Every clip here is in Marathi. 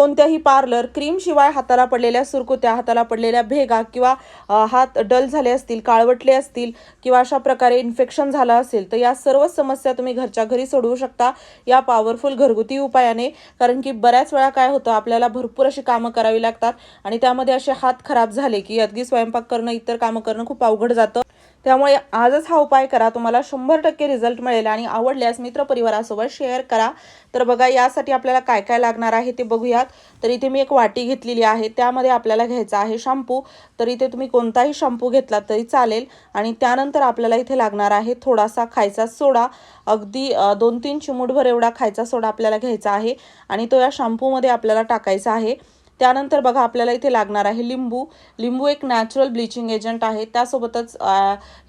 कोणत्याही पार्लर क्रीम शिवाय हाताला पडलेल्या सुरकुत्या हाताला पडलेल्या भेगा किंवा हात डल झाले असतील काळवटले असतील किंवा अशा प्रकारे इन्फेक्शन झालं असेल तर या सर्व समस्या तुम्ही घरच्या घरी सोडवू शकता या पॉवरफुल घरगुती उपायाने. कारण की बऱ्याच वेळा काय होतं आपल्याला भरपूर अशी कामं करावी लागतात आणि त्यामध्ये असे हात खराब झाले की अगदी स्वयंपाक करणं इतर कामं करणं खूप अवघड जातं. त्यामुळे आजच हा उपाय करा. तुम्हाला शंभर टक्के रिझल्ट मिळेल आणि आवडल्यास मित्रपरिवारासोबत शेअर करा. तर बघा यासाठी आपल्याला काय काय लागणार आहे ते बघूयात. तर इथे मी एक वाटी घेतलेली आहे. त्यामध्ये आपल्याला घ्यायचा आहे शॅम्पू तर इथे तुम्ही कोणताही शॅम्पू घेतला तरी चालेल. आणि त्यानंतर आपल्याला इथे लागणार आहे थोडासा खायचा सोडा. अगदी दोन तीन चिमूटभर एवढा खायचा सोडा आपल्याला घ्यायचा आहे. आणि तो या शॅम्पूमध्ये आपल्याला टाकायचा आहे. त्यानंतर बघा आपल्याला इथे लागणार आहे लिंबू. लिंबू एक नॅचरल ब्लिचिंग एजंट आहे. त्यासोबतच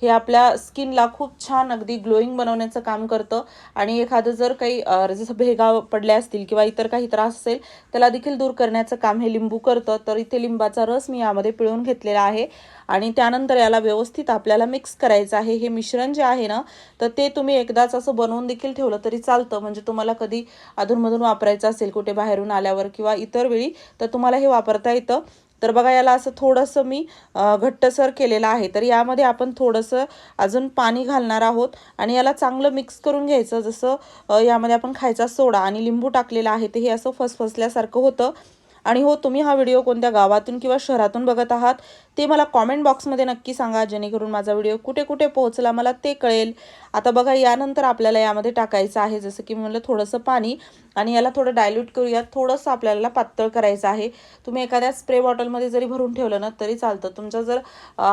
हे आपल्या स्किनला खूप छान अगदी ग्लोईंग बनवण्याचं काम करतं. आणि एखादं जर काही जसं भेगा पडल्या असतील किंवा इतर काही त्रास असेल त्याला देखील दूर करण्याचं काम हे लिंबू करतं. तर इथे लिंबाचा रस मी यामध्ये पिळून घेतलेला आहे. आणि त्यानंतर याला व्यवस्थित आपल्याला मिक्स करायचं आहे. हे मिश्रण जे आहे ना तर ते तुम्ही एकदाच असं बनवून देखील ठेवलं तरी चालतं. म्हणजे तुम्हाला कधी अधूनमधून वापरायचं असेल कुठे बाहेरून आल्यावर किंवा इतर वेळी तर तुम्हाला हे वापरता येतं. तर बघा याला असं थोडंसं मी घट्टसर केलेलं आहे. तर यामध्ये आपण थोडंसं अजून पाणी घालणार आहोत आणि याला चांगलं मिक्स करून घ्यायचं. जसं यामध्ये आपण खायचा सोडा आणि लिंबू टाकलेला आहे ते हे असं फसफसल्यासारखं होतं. आणि हो तुम्ही हा व्हिडिओ कोणत्या गावातून किंवा शहरातून बघत आहात ते मला कॉमेंट बॉक्समध्ये नक्की सांगा जेणेकरून माझा व्हिडिओ कुठे कुठे पोहोचला मला ते कळेल. आता बघा यानंतर आपल्याला यामध्ये टाकायचं आहे जसं की म्हणलं थोडंसं पाणी आणि याला थोडं डायल्यूट करूयात. थोडंसं आपल्याला पातळ करायचं आहे. तुम्ही एखाद्या स्प्रे बॉटलमध्ये जरी भरून ठेवलं ना तरी चालतं. तुमचा जर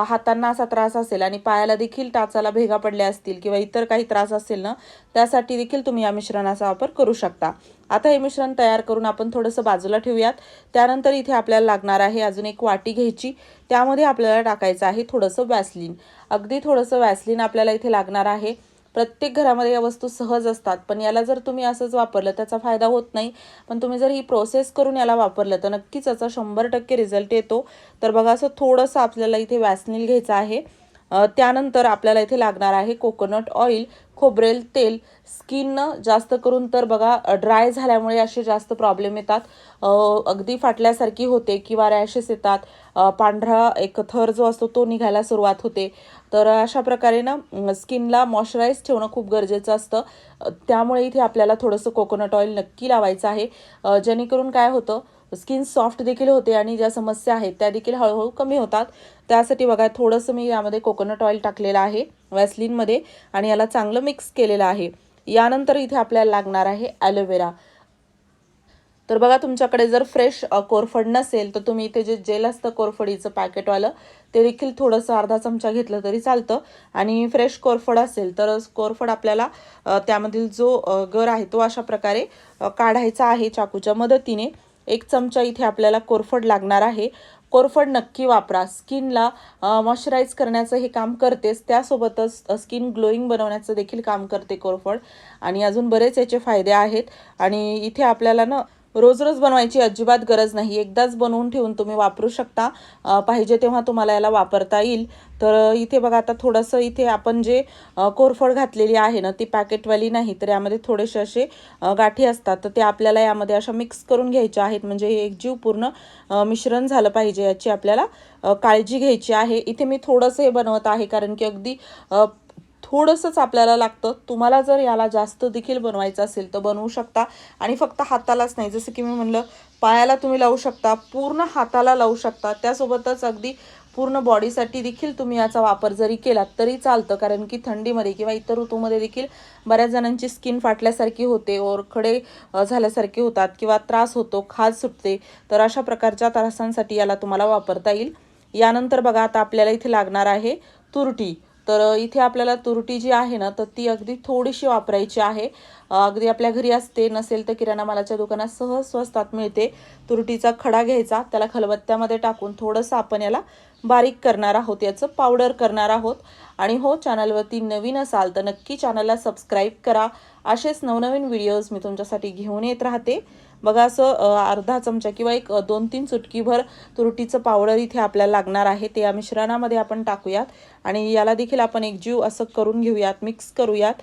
हातांना असा त्रास असेल आणि पायाला देखील टाचाला भेगा पडल्या असतील किंवा इतर काही त्रास असेल ना त्यासाठी देखील तुम्ही या मिश्रणाचा वापर करू शकता. आता हे मिश्रण तयार करून आपण थोडंसं बाजूला ठेवूयात. त्यानंतर इथे आपल्याला लागणार आहे अजून एक वाटी घ्यायची. त्यामध्ये आपल्याला टाकायचं आहे थोडंसं वॅसलिन अगदी थोडंसं वॅसलिन आपल्याला इथे लागणार आहे. प्रत्येक घरामध्ये या वस्तू सहज असतात. पण याला जर तुम्ही असंच वापरलं त्याचा फायदा होत नाही. पण तुम्ही जर ही प्रोसेस करून याला वापरलं तर नक्कीच याचा शंभर टक्के रिझल्ट येतो. तर बघा असं थोडंसं आपल्याला इथे वॅसनील घ्यायचं आहे. त्यानंतर आपल्याला इथे लागणार आहे कोकोनट ऑइल खोबरेल तेल स्किन जास्त करून तर बघा ड्राय झाल्यामुळे असे जास्त प्रॉब्लेम येतात. अगदी फाटल्यासारखी होते किंवा रॅशेस येतात. पांढरा एक थर जो असतो तो निघायला सुरुवात होते. तर अशा प्रकारे ना स्किनला मॉइश्चराईज ठेवणं खूप गरजेचं असतं. त्यामुळे इथे आपल्याला थोडंसं कोकोनट ऑइल नक्की लावायचं आहे. जेणेकरून काय होतं स्किन सॉफ्ट देखील होते आणि ज्या समस्या आहेत त्या देखील हळूहळू कमी होतात. त्यासाठी बघा थोडंसं मी यामध्ये कोकोनट ऑइल टाकलेलं आहे वॅसलिनमध्ये आणि याला चांगलं मिक्स केलेलं आहे. यानंतर इथे आपल्याला लागणार आहे ॲलोवेरा तर बघा तुमच्याकडे जर फ्रेश कोरफड नसेल तर तुम्ही इथे जे जेल असतं कोरफडीचं पॅकेटवालं ते देखील थोडंसं अर्धा चमचा घेतलं तरी चालतं. आणि फ्रेश कोरफड असेल तर कोरफड आपल्याला त्यामधील जो गर आहे तो अशा प्रकारे काढायचा आहे चाकूच्या मदतीने. एक चमचा इथे आपल्याला कोरफड लागणार आहे. कोरफड नक्की वापरा. स्किनला मॉइश्चराईज करण्याचं हे काम करतेच. त्यासोबतच स्किन ग्लोईंग बनवण्याचं देखील काम करते कोरफड. आणि अजून बरेच याचे फायदे आहेत. आणि इथे आपल्याला ना रोज रोज बनवायची अजिबात गरज नाही. एकदाच बनवून ठेवून तुम्ही वापरू शकता. पाहिजे तेव्हा तुम्हाला याला वापरता येईल. तर इथे बघा आता थोडंसं इथे आपण जे कोरफड घातलेली आहे ना ती पॅकेटवाली नाही तर यामध्ये थोडेसे असे गाठी असतात. तर ते आपल्याला यामध्ये अशा मिक्स करून घ्यायच्या आहेत. म्हणजे हे एकजीव पूर्ण मिश्रण झालं पाहिजे याची आपल्याला काळजी घ्यायची आहे. इथे मी थोडंसं हे बनवत आहे कारण की अगदी थोडंसंच आपल्याला लागतं. तुम्हाला जर याला जास्त देखील बनवायचं असेल तर बनवू शकता. आणि फक्त हातालाच नाही. जसं की मी म्हणलं पायाला तुम्ही लावू शकता पूर्ण हाताला लावू शकता. त्यासोबतच अगदी पूर्ण बॉडीसाठी देखील तुम्ही याचा वापर जरी केलात तरी चालतं. कारण की थंडीमध्ये किंवा इतर ऋतूमध्ये देखील बऱ्याच जणांची स्किन फाटल्यासारखी होते ओरखडे खडे झाल्यासारखे होतात किंवा त्रास होतो खाज सुटते. तर अशा प्रकारच्या त्रासांसाठी याला तुम्हाला वापरता येईल. यानंतर बघा आता आपल्याला इथे लागणार आहे तुरटी. तर इथे आपल्याला तुरटी जी आहे ना तर ती अगदी थोडीशी वापरायची आहे. अगदी आपल्या घरी असते नसेल तर किराणा मालाच्या दुकानात सहज स्वस्तात मिळते. तुरटीचा खडा घ्यायचा त्याला खलबत्त्यामध्ये टाकून थोडंसं आपण याला बारीक करणार आहोत. याचं पावडर करणार आहोत. आणि हो चॅनलवरती नवीन असाल तर नक्की चॅनलला सबस्क्राईब करा. असेच नवनवीन व्हिडिओज मी तुमच्यासाठी घेऊन येत राहते. बघा असं अर्धा चमचा किंवा एक दोन तीन चुटकीभर तुरटीचं पावडर इथे आपल्याला लागणार आहे. ते या मिश्रणामध्ये आपण टाकूयात आणि याला देखील आपण एक जीव असं करून घेऊयात मिक्स करूयात.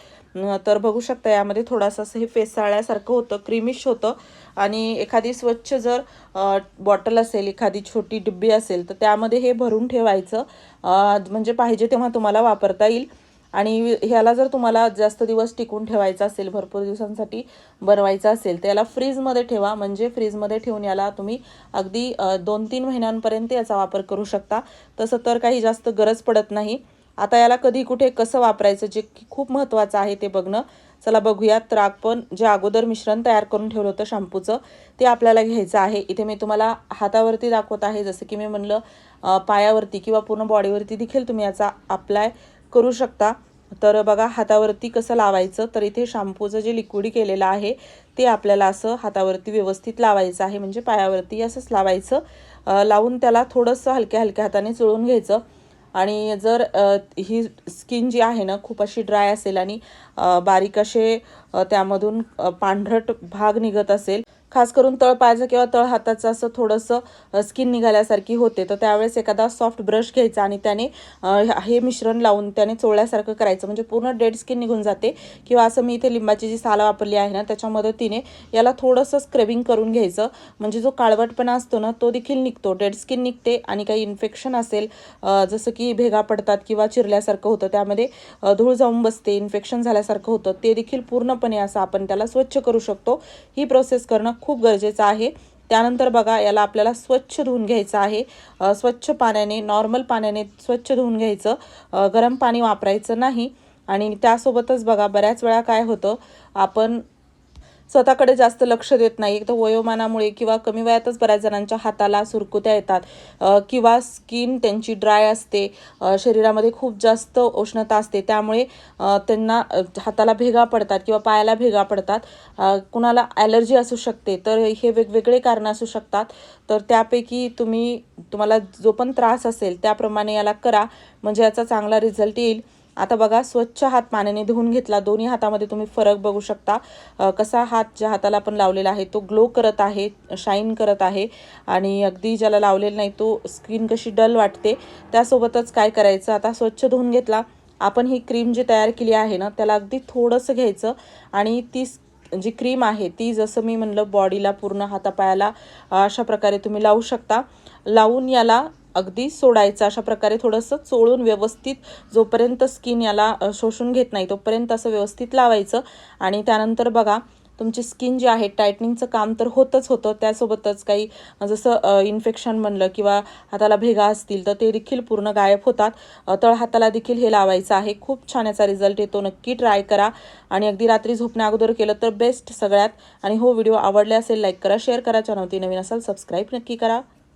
तर बघू शकता यामध्ये थोडासा असं हे फेसाळल्यासारखं होतं क्रीमिश होतं आणि एखादी स्वच्छ जर बॉटल असेल एखादी छोटी डिब्बी असेल तर त्यामध्ये हे भरून ठेवायचं. म्हणजे पाहिजे तेव्हा तुम्हाला वापरता येईल. आणि ह्याला जर तुम्हाला जास्त दिवस टिकून ठेवायचं असेल भरपूर दिवसांसाठी बनवायचं असेल तर याला फ्रीजमध्ये ठेवा. म्हणजे फ्रीजमध्ये ठेवून याला तुम्ही अगदी दोन तीन महिन्यांपर्यंत याचा वापर करू शकता. तसं तर काही जास्त गरज पडत नाही. आता याला कधी कुठे कसं वापरायचं जे खूप महत्त्वाचं आहे ते बघणं. चला बघूयात. तर आपण जे अगोदर मिश्रण तयार करून ठेवलं होतं शॅम्पूचं ते आपल्याला घ्यायचं आहे. इथे मी तुम्हाला हातावरती दाखवत आहे. जसं की मी म्हणलं पायावरती किंवा पूर्ण बॉडीवरती देखील तुम्ही याचा अप्लाय करू शकता. तर बघा हातावरती कसं लावायचं? तर इथे शॅम्पूचं जे लिक्विड केलेलं आहे ते आपल्याला असं हातावरती व्यवस्थित लावायचं आहे. म्हणजे पायावरती असंच लावायचं. लावून त्याला थोडंसं हलक्या हलक्या हाताने चोळून घ्यायचं. आणि जर ही स्किन जी आहे ना खूप अशी ड्राय असेल आणि बारीक असे त्यामधून पांढरट भाग निघत असेल खास करून तळपायाचं किंवा तळ हाताचं असं थोडंसं स्किन निघाल्यासारखी होते. तर त्यावेळेस एखादा सॉफ्ट ब्रश घ्यायचा आणि त्याने हे मिश्रण लावून त्याने चोळल्यासारखं करायचं. म्हणजे पूर्ण डेड स्किन निघून जाते. किंवा असं मी इथे लिंबाची जी साला वापरली आहे ना त्याच्या मदतीने याला थोडंसं स्क्रबिंग करून घ्यायचं. म्हणजे जो काळवटपणा असतो ना तो देखील निघतो. डेड स्किन निघते आणि काही इन्फेक्शन असेल जसं की भेगा पडतात किंवा चिरल्यासारखं होतं. त्यामध्ये धूळ जाऊन बसते इन्फेक्शन झाल्यासारखं होतं. ते देखील पूर्णपणे असं आपण त्याला स्वच्छ करू शकतो. ही प्रोसेस करणं खूप गरजेचं आहे. त्यानंतर बघा याला आपल्याला स्वच्छ धुवून घ्यायचं आहे. स्वच्छ पाण्याने नॉर्मल पाण्याने स्वच्छ धुवून घ्यायचं. गरम पाणी वापरायचं नाही. आणि त्यासोबतच बघा बऱ्याच वेळा काय होतं आपण स्वतःकडे जास्त लक्ष देत नाही. एक तर वयोमानामुळे किंवा कमी वयातच बऱ्याच जणांच्या हाताला सुरकुत्या येतात किंवा स्किन त्यांची ड्राय असते शरीरामध्ये खूप जास्त उष्णता असते त्यामुळे त्यांना हाताला भेगा पडतात किंवा पायाला भेगा पडतात. कुणाला ॲलर्जी असू शकते तर हे वेगवेगळे कारणं असू शकतात. तर त्यापैकी तुम्ही तुम्हाला जो पण त्रास असेल त्याप्रमाणे याला करा म्हणजे याचा चांगला रिझल्ट येईल. आता बघा स्वच्छ हात पाण्याने धुवून घेतला. दोन्ही हातामध्ये तुम्ही फरक बघू शकता. कसा हात ज्या हाताला आपण लावलेला आहे तो ग्लो करत आहे शाईन करत आहे. आणि अगदी ज्याला लावलेला नाही तो स्किन कशी डल वाटते त्यासोबतच काय करायचं? आता स्वच्छ धुवून घेतला. आपण ही क्रीम जी तयार केली आहे ना त्याला अगदी थोडंसं घ्यायचं. आणि ती जी क्रीम आहे ती जसं मी म्हणलं बॉडीला पूर्ण हातापायाला अशा प्रकारे तुम्ही लावू शकता. लावून याला अगदी सोडायचं अशा प्रकारे थोडंसं चोळून व्यवस्थित जोपर्यंत स्किन याला शोषून घेत नाही तोपर्यंत असं व्यवस्थित लावायचं. आणि त्यानंतर बघा तुमची स्किन जी आहे टायटनिंगचं काम तर होतच होतं. त्यासोबतच काही जसं इन्फेक्शन म्हणलं किंवा हाताला भेगा असतील तर ते देखील पूर्ण गायब होतात. तळ हाताला देखील हे लावायचं आहे. खूप छान याचा रिझल्ट येतो. नक्की ट्राय करा. आणि अगदी रात्री झोपण्या अगोदर केलं तर बेस्ट सगळ्यात. आणि हो व्हिडिओ आवडले असेल लाईक करा शेअर करा. चॅनलती नवीन असाल सबस्क्राईब नक्की करा.